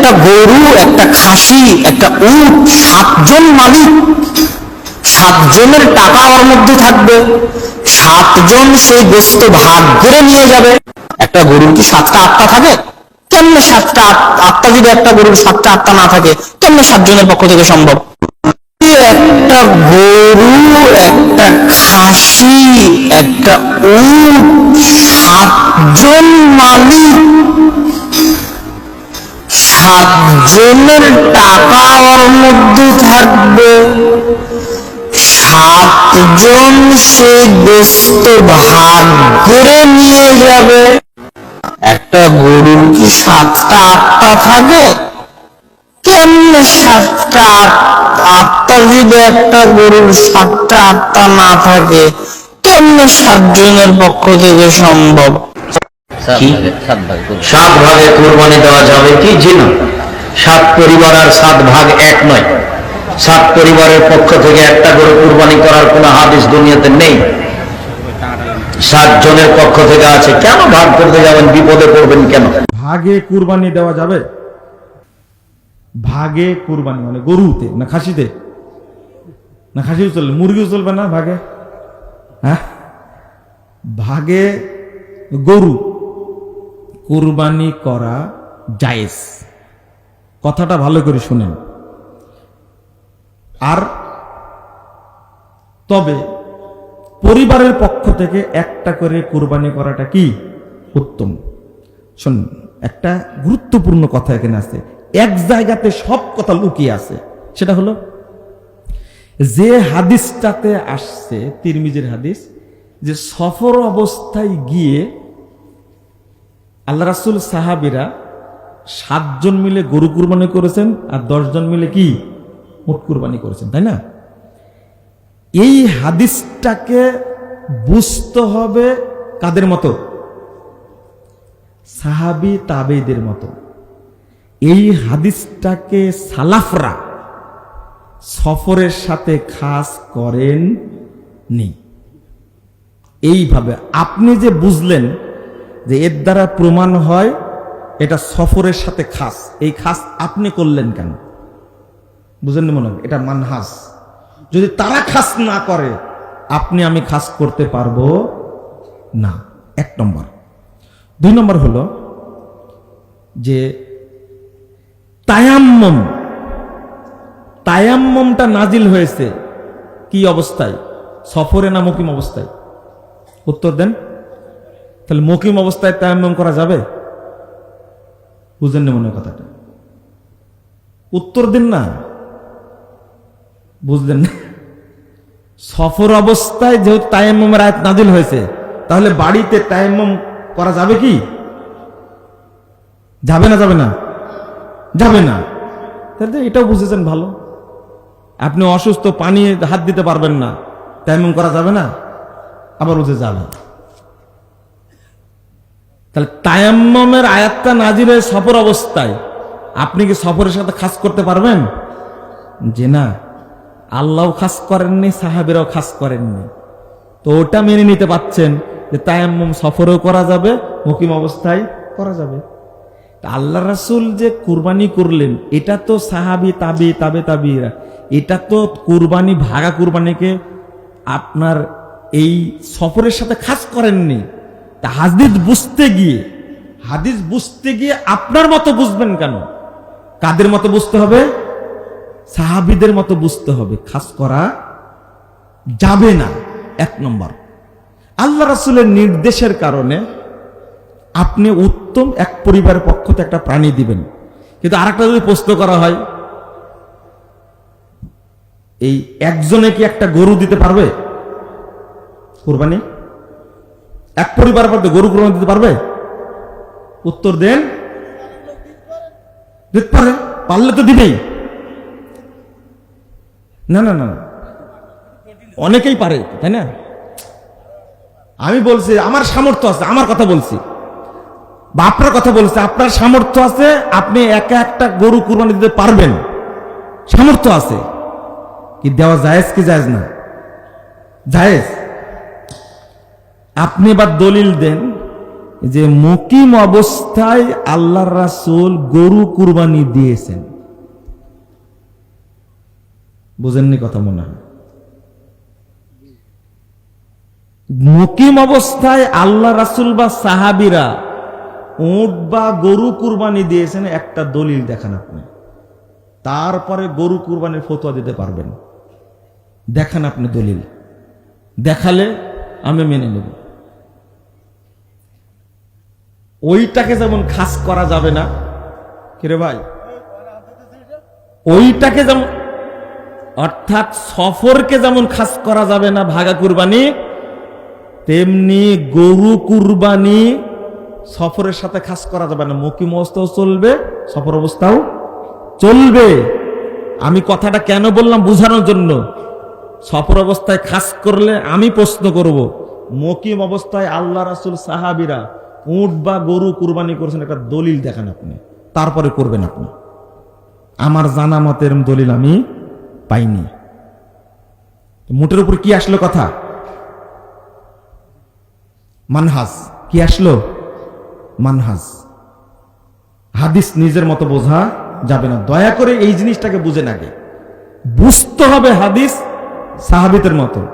একটা গরু, একটা খাসি, একটা উট, সাতজন মালিক। সাতজনের টাকা ওর মধ্যে থাকবে। সাতজন সেই গোস্ত ভাগ করে নিয়ে যাবে। একটা গরুর কি সাতটা আটটা থাকে? কেমনে সাতটা আট- আটটা যদি একটা গরুর সাতটা আটটা না থাকে, কেমনে সাতজনের পক্ষ থেকে সম্ভব? একটা গরু, একটা খাসি, একটা উট, সাতজন মালিক। সাতজনের টাকা ওর মধ্যে থাকবে। সাতজন সে ভাগ করে নিয়ে যাবে। একটা গরুর কি সাতটা আটটা থাকে? কেমনে সাতটা আট- আটটা যদি একটা গরুর সাতটা আটটা না থাকে, কেমনে সাতজনের পক্ষ থেকে সম্ভব? সাত ভাগে কোরবানি। দেওয়া যাবে কি? জি না। সাত পরিবার আর সাত ভাগ এক নয়। সাত পরিবারের পক্ষ থেকে একটা করে কোরবানি করার কোনো হাদিস দুনিয়াতে নেই। সাত জনের পক্ষ থেকে আছে। কেন ভাগ করতে যাবেন? বিপদে পড়বেন কেন? ভাগে কুরবানি দেওয়া যাবে? ভাগে কুরবানি মানে গরুতে না খাসিতে? না খাসিও চলবে মুরগিও চলবে না ভাগে? হ্যাঁ? ভাগে গরু। কুরবানি করা জায়েজ। কথাটা ভালো করে শুনেন। আর তবে পরিবারের পক্ষ থেকে একটা করে কুরবানি করাটা কি? উত্তম। শোন একটা গুরুত্বপূর্ণ কথা এখানে আছে। এক জায়গাতে সব কথা লুকিয়ে আছে। সেটা হলো, যে হাদিসটাতে আসছে, তিরমিজের হাদিস, যে সফর অবস্থায় গিয়ে আল্লাহ রাসুল সাহাবিরা সাতজন মিলে গরু কুরবানি করেছেন আর দশজন মিলে কি? মোট কুরবানি করেছেন, তাই না? এই হাদিসটাকে বুঝতে হবে কাদের মতো? সাহাবি তাবেদের মতো। এই হাদিসটাকে সালাফরা সফরের সাথে খাস করেন নি এইভাবে আপনি যে বুঝলেন যে এর দ্বারা প্রমাণ হয় এটা সফরের সাথে খাস। এই খাস আপনি করলেন কেন? বুঝেন মনে এটা মানহাস। যদি তারা খাস না করে, আপনি আমি খাস করতে পারব না। এক নম্বর। দুই নম্বর হলো যে তায়াম্মম, তায়াম্মমটা নাজিল হয়েছে কি অবস্থায়? সফরে না মকিম অবস্থায়? উত্তর দেন। তাহলে মকিম অবস্থায় তায়াম্মম করা যাবে? বুঝলেন না মনে কথাটা। উত্তর দিন না? বুঝলেন? না সফর অবস্থায় যেহেতু তায়াম্মমের আয়াত নাজিল হয়েছে, তাহলে বাড়িতে তায়াম্মম করা যাবে কি? যাবে না যাবে না? যাবে না। তাহলে এটাও বুঝেছেন ভালো। আপনি অসুস্থ, পানি, হাত দিতে পারবেন না। তায়াম্মম করা যাবে না? আবার বুঝে যাবে। তাহলে তায়াম্মমের আয়াতটা নাজির সফর অবস্থায়, আপনি কি সফরের সাথে খাস করতে পারবেন? যে না আল্লাহ খাস করেননি, সাহাবেরাও খাস করেননি। তো ওটা মেনে নিতে পাচ্ছেন যে তায়াম্মম সফরেও করা যাবে, মুকিম অবস্থায় করা যাবে। আল্লাহ রাসুল যে কুরবানি করলেন, এটা তো সাহাবি, তাবি, তাবে, তাবিরা। এটা তো কুরবানি, ভাগা কুরবানিকে আপনার এই সফরের সাথে খাস করেননি। তা হাদিস বুঝতে গিয়ে, হাদিস বুঝতে গিয়ে আপনার মতো বুঝবেন কেন? কাদের মতো বুঝতে হবে? সাহাবিদের মতো বুঝতে হবে। খাস করা যাবে না। এক নম্বর, আল্লাহ রাসুলের নির্দেশের কারণে আপনি উত্তম এক পরিবারের পক্ষ থেকে একটা প্রাণী দিবেন। কিন্তু আরেকটা যদি প্রশ্ন করা হয়, এই একজনে কি একটা গরু দিতে পারবে? কোরবানি? এক পরিবারের মধ্যে গরু কোরবানি দিতে পারবে? উত্তর দেন পারে, পারলে তো দিবেই। না না না না। অনেকেই পারে, তাই না? আমি বলছি, আমার সামর্থ্য আছে, আমার কথা বলছি। বা আপনার কথা বলছে, আপনার সামর্থ্য আছে, আপনি একা একটা গরু কুরবানি দিতে পারবেন। সামর্থ্য আছে। কি দেওয়া জায়েজ কি জায়েজ না? জায়েজ। আপনি এবার দলিল দেন যে মুকিম অবস্থায় আল্লাহর রাসূল গরু কুরবানি দিয়েছেন। বুঝেননি কথা মনে হয়? মুকিম অবস্থায় আল্লাহ রাসূল বা সাহাবিরা উট বা গরু কুরবানি দিয়েছেন, একটা দলিল দেখান আপনি। তারপরে গরু কুরবানির ফতোয়া দিতে পারবেন। দেখান আপনি দলিল। দেখালে আমি মেনে নেব। ওইটাকে যেমন খাস করা যাবে না। কিরে ভাই? ওইটাকে যেমন অর্থাৎ সফরকে যেমন খাস করা যাবে না ভাগা কুরবানি, তেমনি গরু কুরবানি সফরের সাথে খাস করা যাবে না। মকিম অবস্থাও চলবে, সফর অবস্থাও চলবে। আমি কথাটা কেন বললাম বোঝানোর জন্য? সফর অবস্থায় খাস করলে আমি প্রশ্ন করব, মকিম অবস্থায় আল্লাহ রাসুল সাহাবিরা উট বা গরু কুরবানি করেছেন একটা দলিল দেখান আপনি। তারপরে করবেন আপনি। আমার জানা মতের দলিল আমি পাইনি। মোটের উপর কি আসলো কথা? মানহাজ। কি আসলো? মানহাজ। হাদিস নিজের মতো বোঝা যাবে না। দয়া করে এই জিনিসটাকে বুঝে আগে। বুঝতে হবে হাদিস সাহাবিতের মতো।